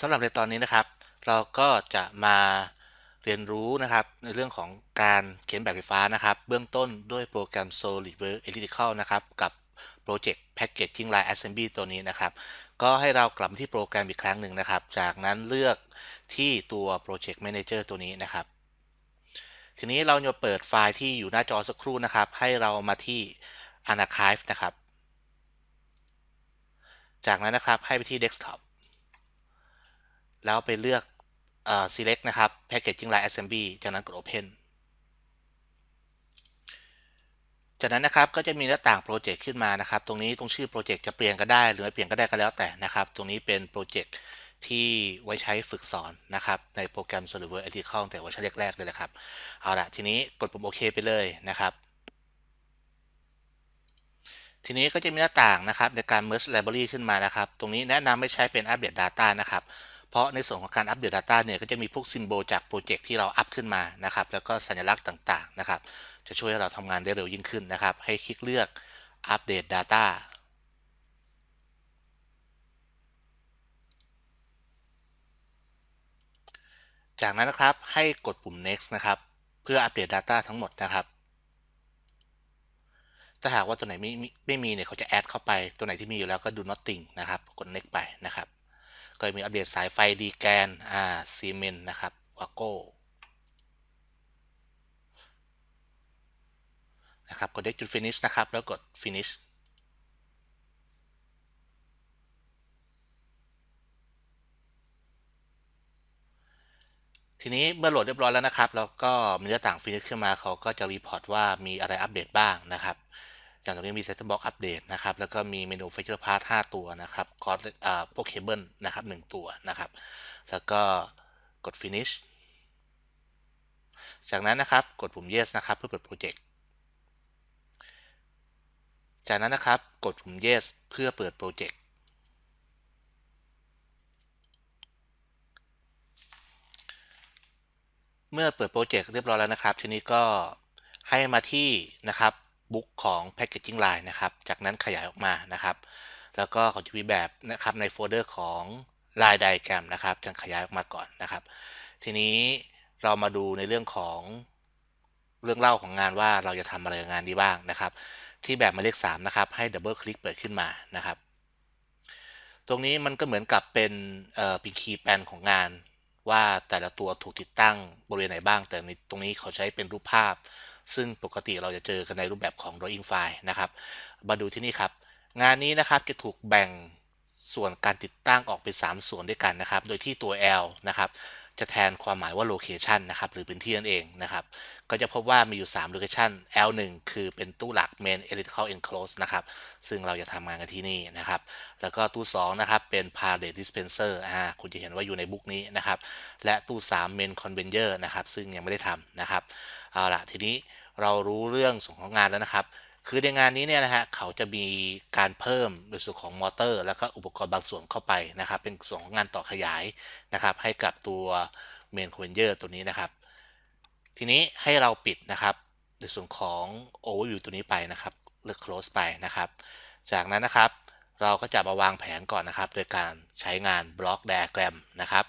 สำหรับในตอนนี้นะครับ เราก็จะมาเรียนรู้นะครับในเรื่องของการเขียนแบบไฟฟ้านะครับ เบื้องต้นด้วยโปรแกรม SolidWorks Elliptical นะครับ กับโปรเจกต์ Packaging Line Assembly ตัวนี้นะครับ ก็ให้เรากลับมาที่โปรแกรมอีกครั้งหนึ่งนะครับ จากนั้นเลือกที่ตัว Project Manager ตัวนี้นะครับ ทีนี้เราจะเปิดไฟล์ที่อยู่หน้าจอสักครู่นะครับ ให้เรามาที่ Archive นะครับ จากนั้นนะครับให้ไปที่ Desktop แล้วไปเลือกเอ่อ select นะครับ packaging line assembly จากนั้นกด open จากนั้นนะครับก็จะมีหน้าต่างโปรเจกต์ขึ้นมานะครับ ตรงนี้ตรงชื่อโปรเจกต์จะเปลี่ยนก็ได้ หรือไม่เปลี่ยนก็ได้ก็แล้วแต่นะครับ ตรงนี้เป็นโปรเจกต์ที่ไว้ใช้ฝึกสอนนะครับในโปรแกรม SolidWorks Elliptical แต่ว่าชั้นแรกๆเลยแหละครับ เอาละทีนี้กดปุ่มโอเคไปเลยนะครับ ทีนี้ก็จะมีหน้าต่างนะครับในการ merge library ขึ้นมานะครับ ตรงนี้แนะนำไม่ใช้เป็น update data นะครับ เพราะในส่วนของการอัปเดต Data เนี่ยก็จะมีพวกซิมโบลจากโปรเจกต์ที่เราอัพขึ้นมานะครับแล้วก็สัญลักษณ์ต่างๆนะครับจะช่วยให้เราทำงานได้เร็วยิ่งขึ้นนะครับ ให้คลิกเลือกอัปเดต Data จากนั้นนะครับให้กดปุ่ม next นะครับ เพื่ออัปเดต Data ทั้งหมดนะครับ ถ้าหากว่าตัวไหนไม่ไม่ไม่มีเนี่ยเขาจะแอดเข้าไปตัวไหนที่มีอยู่แล้วก็ดู nothing นะครับ กด next ไปนะครับ ก็มีอัปเดตสายไฟดีแกนอ่าซีเมนนะครับวาโก้นะครับกดได้จุด finish นะครับ แล้วกด finish ทีนี้เมื่อโหลดเรียบร้อยแล้วนะครับ แล้วก็มีหน้าต่าง finish ขึ้นมาเขาก็จะรีพอร์ตว่ามีอะไรอัปเดตบ้างนะครับ อย่างตรงนี้มี set box อัปเดตนะครับ แล้วก็มีเมนู feature part 5ตัวนะครับคอร์สอ่าพวกเคเบิลนะครับ1ตัวนะครับ แล้วก็กด finish จากนั้นนะครับกดปุ่ม yes นะครับ เพื่อเปิดโปรเจกต์จากนั้นนะครับกดปุ่ม yes เพื่อเปิดโปรเจกต์เมื่อเปิดโปรเจกต์เรียบร้อยแล้วนะครับ ทีนี้ก็ให้มาที่นะครับ บุ๊กของ Packaging Line นะครับ จากนั้นขยายออกมานะครับ แล้วก็ขาจะมีแบบนะครับในโฟลเดอร์ของ Line Diagram นะครับจะขยายออกมาก่อนนะครับ ทีนี้เรามาดูในเรื่องของเรื่องเล่าของงานว่าเราจะทำอะไรกับงานนี้บ้างนะครับ ที่แบบหมายเลข3นะครับให้ดับเบิลคลิกเปิดขึ้นมานะครับ ตรงนี้มันก็เหมือนกับเป็นเอ่อเป็นคีย์แปนของงาน ว่าแต่ละตัวถูกติดตั้งบริเวณไหนบ้าง แต่ในตรงนี้เขาใช้เป็นรูปภาพ ซึ่งปกติเราจะเจอกันในรูปแบบของ drawing file นะครับมาดูที่นี่ครับ งานนี้นะครับจะถูกแบ่งส่วนการติดตั้งออกเป็น 3 ส่วนด้วยกันนะครับ โดยที่ตัว L นะครับ จะแทนความหมายว่า location นะครับหรือพื้นที่นั่นเองนะครับ ก็จะพบว่ามีอยู่ 3 location L1 คือเป็นตู้หลัก main electrical enclose นะครับ ซึ่งเราจะทำงานกันที่นี่นะครับ แล้วก็ตู้ 2 นะครับ เป็น pallet dispenser อ่าคุณจะเห็นว่าอยู่ในบุ๊กนี้นะครับ และตู้ 3 main conveyor นะครับ ซึ่งยังไม่ได้ทำนะครับ เอาละทีนี้เรารู้เรื่องส่วนของงานแล้วนะครับ คือในงานนี้เนี่ยนะฮะเขาจะมีการเพิ่มในส่วนของมอเตอร์ แล้วก็อุปกรณ์บางส่วนเข้าไปนะครับ เป็นส่วนของงานต่อขยายนะครับ ให้กับตัวเมนคอนเวนเยอร์ตัวนี้นะครับ ทีนี้ให้เราปิดนะครับ ในส่วนของ overview ตัวนี้ไปนะครับเลือก close ไปนะครับ จากนั้นนะครับ เราก็จะมาวางแผนก่อนนะครับ โดยการใช้งาน block diagram นะครับ